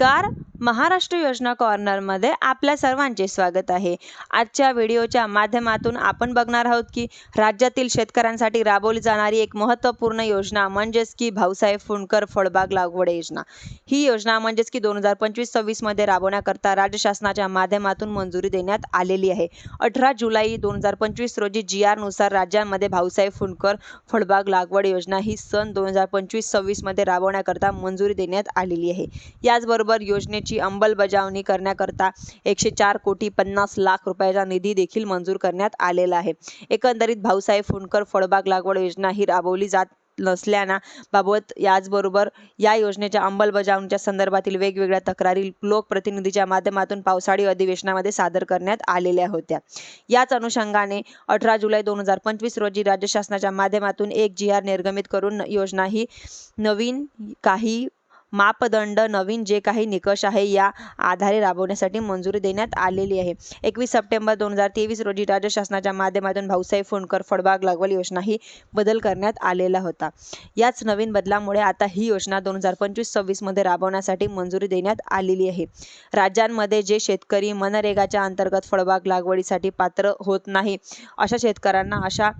Namaskar Maharashtra योजना कॉर्नरमध्ये आपल्या सर्वांचे स्वागत आहे. आजच्या व्हिडिओच्या माध्यमातून आपण बघणार आहोत की राज्यातील शेतकऱ्यांसाठी राबवली जाणारी एक महत्त्वपूर्ण योजना म्हणजेच की भाऊसाहेब फुंडकर फळबाग लागवड योजना. ही योजना म्हणजेच की दोन हजार पंचवीस सव्वीसमध्ये राबवण्याकरता राज्य शासनाच्या माध्यमातून मंजुरी देण्यात आलेली आहे. अठरा जुलै दोन हजार पंचवीस रोजी जी आरनुसार राज्यांमध्ये भाऊसाहेब फुंडकर फळबाग लागवड योजना ही सन दोन हजार पंचवीस सव्वीसमध्ये राबवण्याकरता मंजुरी देण्यात आलेली आहे. याचबरोबर योजने योजनेची अंमलबजावणी करण्याकरता एकशे चार कोटी पन्नास लाख रुपयाचा निधी देखील मंजूर करण्यात आलेला आहे. एकंदरीत भाऊसाहेब फुंडकर फळबाग लागवड योजना ही राबवली जात नसल्याना बाबत याचबरोबर या योजनेच्या अंमलबजावणीच्या संदर्भातील वेगवेगळ्या तक्रारी लोकप्रतिनिधीच्या माध्यमातून पावसाळी अधिवेशनामध्ये सादर करण्यात आलेल्या होत्या. याच अनुषंगाने अठरा जुलै दोन हजार पंचवीस रोजी राज्य शासनाच्या माध्यमातून एक जी आर निर्गमित करून योजना ही नवीन काही मापदंड नवीन जे काही निकष आहे या आधारे राबवण्यासाठी मंजुरी देण्यात आलेली आहे. एकवीस सप्टेंबर दोन हजार तेवीस रोजी राज्य शासनाच्या माध्यमातून भाऊसाहेब फुंडकर फळबाग लागवड योजना ही बदल करण्यात आलेला होता. याच नवीन बदलामुळे आता ही योजना दोन हजार पंचवीस सव्वीसमध्ये राबवण्यासाठी मंजुरी देण्यात आलेली आहे. राज्यांमध्ये जे शेतकरी मनरेगाच्या अंतर्गत फळबाग लागवडीसाठी पात्र होत नाही अशा शेतकऱ्यांना अशा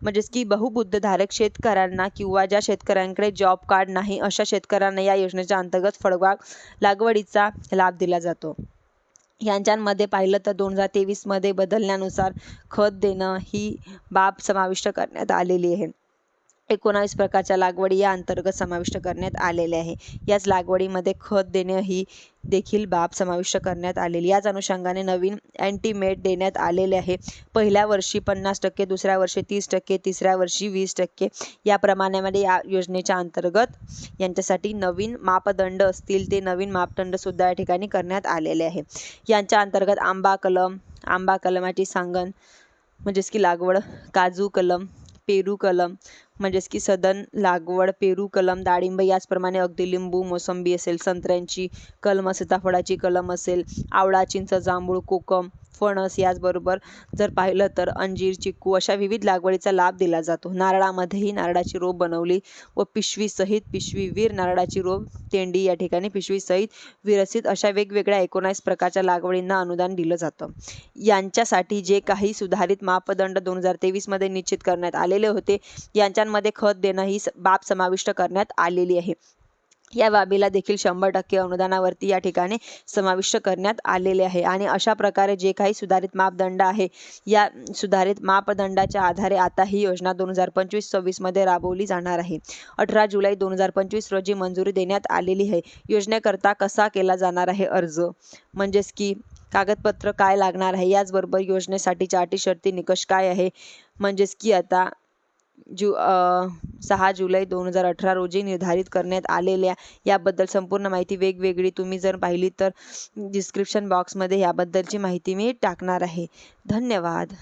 म्हणजेच की बहुबुद्धधारक शेतकऱ्यांना किंवा ज्या शेतकऱ्यांकडे जॉब कार्ड नाही अशा शेतकऱ्यांना या योजनेच्या अंतर्गत फळबाग लागवडीचा लाभ दिला जातो. यांच्यामध्ये पाहिलं तर दोन हजार तेवीसमध्ये बदलण्यानुसार खत देणं ही बाब समाविष्ट करण्यात आलेली आहे. एकोणावीस प्रकारच्या लागवडी या अंतर्गत समाविष्ट करण्यात आलेले आहे. याच लागवडीमध्ये खत देणे ही देखील बाब समाविष्ट करण्यात आलेली. याच अनुषंगाने नवीन अँटीमेट देण्यात आलेले आहे. पहिल्या वर्षी पन्नास टक्के दुसऱ्या वर्षी तीस टक्के तिसऱ्या वर्षी वीस टक्के या प्रमाणामध्ये या योजनेच्या अंतर्गत यांच्यासाठी नवीन मापदंड असतील ते नवीन मापदंडसुद्धा या ठिकाणी करण्यात आलेले आहे. यांच्या अंतर्गत आंबा कलम आंबा कलमाची सांगण म्हणजेच की लागवड काजू कलम पेरू कलम. म्हणजेच की सदन लागवड पेरू कलम डाळिंब याचप्रमाणे अगदी लिंबू मोसंबी असेल संत्र्यांची कलम सीताफळाची कलम असेल आवळा चिंच जांभूळ कोकम फणस याचबरोबर जर पाहिलं तर अंजीर चिक्कू अशा विविध लागवडीचा लाभ दिला जातो. नारळामध्येही नारळाची रोप बनवली व पिशवीसहित पिशवीवीर नारळाची रोप तेंडी या ठिकाणी पिशवीसहित विरसित अशा वेगवेगळ्या एकोणावीस प्रकारच्या लागवडींना अनुदान दिलं जातं. यांच्यासाठी जे काही सुधारित मापदंड दोन हजार तेवीसमध्ये निश्चित करण्यात आलेले होते यांच्यामध्ये खत देणं ही बाब समाविष्ट करण्यात आलेली आहे. या बाबीला देखील शंभर टक्के अनुदानावरती या ठिकाणी समाविष्ट करण्यात आलेले आहे. आणि अशा प्रकारे जे काही सुधारित मापदंड आहे या सुधारित मापदंडाच्या आधारे आता ही योजना दोन हजार पंचवीस सव्वीसमध्ये राबवली जाणार आहे. अठरा जुलै दोन हजार पंचवीस रोजी मंजुरी देण्यात आलेली आहे. योजनेकरता कसा केला जाणार आहे अर्ज? म्हणजेच की कागदपत्र काय लागणार आहे? याचबरोबर योजनेसाठीच्या अटी शर्ती निकष काय आहे? म्हणजेच की आता जु सहा जुलै दोन हजार अठरा रोजी निर्धारित करण्यात आलेल्या याबद्दल संपूर्ण माहिती वेगवेगळी. तुम्ही जर पाहिली तर डिस्क्रिप्शन बॉक्समध्ये याबद्दलची माहिती मी टाकणार आहे. धन्यवाद.